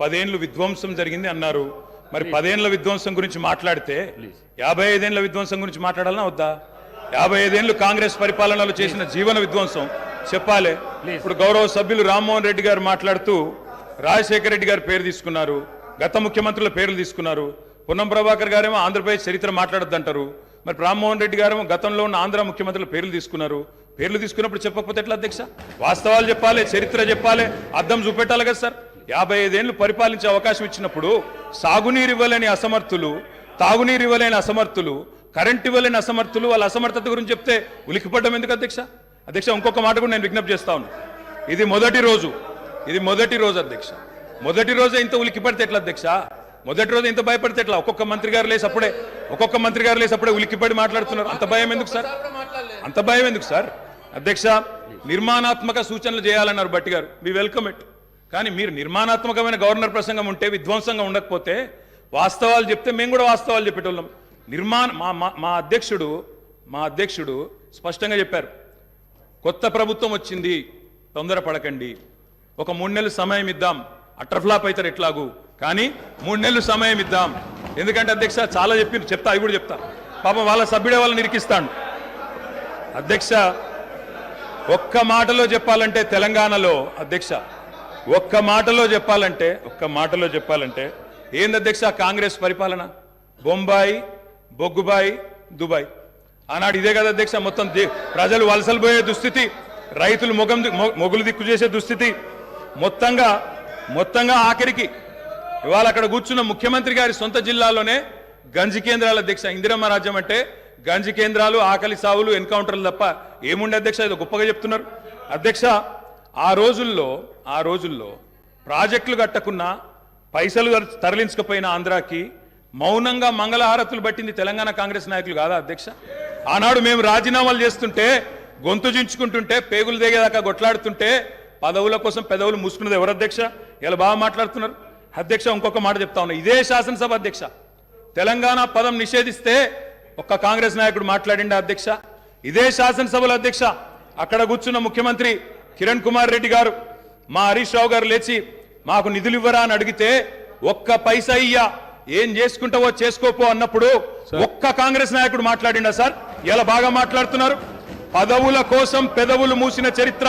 పదేండ్లు విధ్వంసం జరిగింది అన్నారు. మరి పదేండ్ల విధ్వంసం గురించి మాట్లాడితే యాభై ఐదేండ్ల విధ్వంసం గురించి మాట్లాడాలన్నా వద్దా? యాభై ఐదేండ్లు కాంగ్రెస్ పరిపాలనలో చేసిన జీవన విధ్వంసం. చెప్పాలి. ఇప్పుడు గౌరవ సభ్యులు రామ్మోహన్ రెడ్డి గారు మాట్లాడుతూ రాజశేఖర రెడ్డి గారి పేరు తీసుకున్నారు. గత ముఖ్యమంత్రుల పేర్లు తీసుకున్నారు. పొన్నం ప్రభాకర్ గారేమో ఆంధ్రప్రదేశ్ చరిత్ర మాట్లాడొద్దంటారు. మరి రామ్మోహన్ రెడ్డి గారేమో గతంలో ఉన్న ఆంధ్ర ముఖ్యమంత్రుల పేర్లు తీసుకున్నారు. పేర్లు తీసుకున్నప్పుడు చెప్పకపోతే ఎట్లా అధ్యక్ష? వాస్తవాలు చెప్పాలి చరిత్ర చెప్పాలి అద్దం చూపెట్టాలి కదా సార్. యాభై ఐదేళ్ళు పరిపాలించే అవకాశం ఇచ్చినప్పుడు సాగునీరు ఇవ్వలేని అసమర్థులు తాగునీరు ఇవ్వలేని అసమర్థులు కరెంట్ ఇవ్వలేని అసమర్థులు వాళ్ళ అసమర్థత గురించి చెప్తే ఉలికిపడ్డం ఎందుకు అధ్యక్ష? అధ్యక్ష ఇంకొక మాట కూడా నేను విజ్ఞప్తి చేస్తా ఇది మొదటి రోజు. ఇది మొదటి రోజు అధ్యక్ష. మొదటి రోజే ఇంత ఉలికిపడితే ఎట్లా అధ్యక్ష? మొదటి రోజు ఇంత భయపడితే ఎట్లా? ఒక్కొక్క మంత్రి గారు లేసి అప్పుడే ఒక్కొక్క మంత్రి గారు లేసి అప్పుడే ఉలికిపడి మాట్లాడుతున్నారు. అంత భయం ఎందుకు సార్? అంత భయం ఎందుకు సార్? అధ్యక్ష నిర్మాణాత్మక సూచనలు చేయాలన్నారు భట్టి గారు మీ వెల్కమ్ ఇట్ కానీ మీరు నిర్మాణాత్మకమైన గవర్నర్ ప్రసంగం ఉంటే విధ్వంసంగా ఉండకపోతే వాస్తవాలు చెప్తే మేము కూడా వాస్తవాలు చెప్పేటోళ్ళం. నిర్మాణ మా మా- మా అధ్యక్షుడు మా అధ్యక్షుడు స్పష్టంగా చెప్పారు. కొత్త ప్రభుత్వం వచ్చింది తొందరపడకండి ఒక మూడు నెలలు సమయం ఇద్దాం. అట్రఫ్లాప్ అవుతారు ఎట్లాగూ. కానీ మూడు నెలలు సమయం ఇద్దాం. ఎందుకంటే అధ్యక్ష చాలా చెప్పి చెప్తా అవి కూడా చెప్తా. పాపం వాళ్ళ సభ్యుడే వాళ్ళని నిరికిస్తాను అధ్యక్ష ఒక్క మాటలో చెప్పాలంటే తెలంగాణలో అధ్యక్ష ఒక్క మాటలో చెప్పాలంటే ఒక్క మాటలో చెప్పాలంటే ఏంది అధ్యక్ష కాంగ్రెస్ పరిపాలన? బొంబాయి బొగ్గుబాయి దుబాయ్. ఆనాడు ఇదే కదా అధ్యక్ష మొత్తం దే- ప్రజలు వలసలు పోయే దుస్థితి రైతులు మొగం మొగులు దిక్కు చేసే దుస్థితి. మొత్తంగా మొత్తంగా ఆఖరికి ఇవాళ అక్కడ కూర్చున్న ముఖ్యమంత్రి గారి సొంత జిల్లాలోనే గంజి కేంద్రాల అధ్యక్ష ఇందిరమ్మ రాజ్యం అంటే గంజి కేంద్రాలు ఆకలి సావులు ఎన్కౌంటర్లు తప్ప ఏముండే అధ్యక్ష? ఇది గొప్పగా చెప్తున్నారు. అధ్యక్ష ఆ రోజుల్లో ఆ రోజుల్లో ప్రాజెక్టులు కట్టకున్నా పైసలు తరలించకపోయిన ఆంధ్రాకి మౌనంగా మంగళహారతులు పట్టింది తెలంగాణ కాంగ్రెస్ నాయకులు కాదా అధ్యక్ష? ఆనాడు మేము రాజీనామాలు చేస్తుంటే గొంతు చించుకుంటుంటే పేగులు దిగేదాకా కొట్లాడుతుంటే పదవుల కోసం పెదవులు మూసుకున్నది ఎవరు అధ్యక్ష? ఇలా బాగా మాట్లాడుతున్నారు. అధ్యక్ష ఇంకొక మాట చెప్తా ఉన్నా. ఇదే శాసనసభ అధ్యక్ష. తెలంగాణ పదం నిషేధిస్తే ఒక్క కాంగ్రెస్ నాయకుడు మాట్లాడిండ అధ్యక్ష? ఇదే శాసనసభలో అధ్యక్ష అక్కడ కూర్చున్న ముఖ్యమంత్రి కిరణ్ కుమార్ రెడ్డి గారు మా హరీష్ రావు గారు లేచి మాకు నిధులు ఇవ్వరా అని అడిగితే ఒక్క పైసా ఇయ్యా ఏం చేసుకుంటావో చేసుకోపో అన్నప్పుడు ఒక్క కాంగ్రెస్ నాయకుడు మాట్లాడిండా సార్? ఇలా బాగా మాట్లాడుతున్నారు. పదవుల కోసం పెదవులు మూసిన చరిత్ర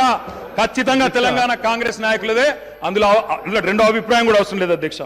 ఖచ్చితంగా తెలంగాణ కాంగ్రెస్ నాయకులదే. అందులో అందులో రెండో అభిప్రాయం కూడా అవసరం లేదు అధ్యక్ష.